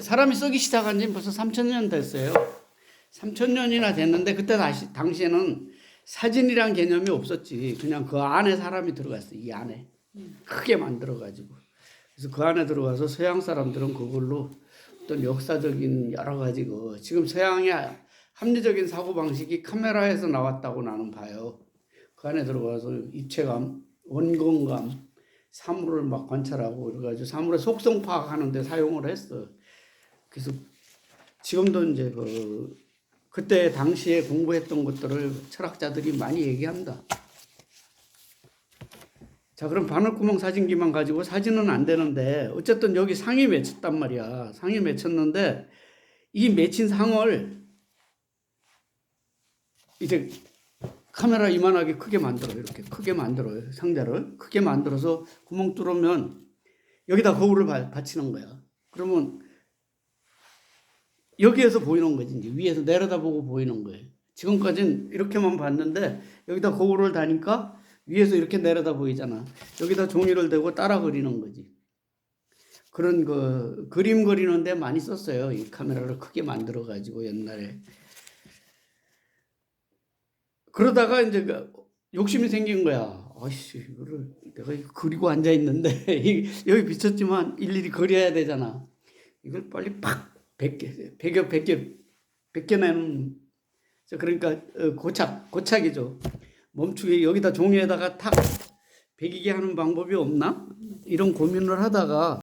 사람이 쓰기 시작한 지 벌써 3천년 됐어요. 3천년이나 됐는데 그때 다시 당시에는 사진이란 개념이 없었지. 그냥 그 안에 사람이 들어갔어. 이 안에 크게 만들어 가지고. 그래서 그 안에 들어가서 서양 사람들은 그걸로 어떤 역사적인 여러 가지 그 지금 서양의 합리적인 사고 방식이 카메라에서 나왔다고 나는 봐요. 그 안에 들어가서 입체감, 원근감, 사물을 막 관찰하고 그래가지고 사물의 속성 파악하는데 사용을 했어. 그래서 지금도 이제 그 그때 당시에 공부했던 것들을 철학자들이 많이 얘기한다. 자, 그럼 바늘구멍 사진기만 가지고 사진은 안 되는데 어쨌든 여기 상이 맺혔단 말이야. 상이 맺혔는데 이 맺힌 상을 이제 카메라 이만하게 크게 만들어 이렇게 크게 만들어요 상자를 크게 만들어서 구멍 뚫으면 여기다 거울을 바- 받치는 거야. 그러면 여기에서 보이는 거지 이제 위에서 내려다보고 보이는 거예요. 지금까지는 이렇게만 봤는데 여기다 거울을 다니까 위에서 이렇게 내려다 보이잖아. 여기다 종이를 대고 따라 그리는 거지. 그런 그 그림 그리는데 많이 썼어요. 이 카메라를 크게 만들어 가지고 옛날에. 그러다가 이제 그 욕심이 생긴 거야. 아이씨, 이거를 내가 그리고 앉아 있는데 여기 비쳤지만 일일이 그려야 되잖아. 이걸 빨리 팍 베개, 베개, 베개, 베껴내는. 저 그러니까 어, 고착, 고착이죠. 멈추게 여기다 종이에다가 탁 베기게 하는 방법이 없나? 이런 고민을 하다가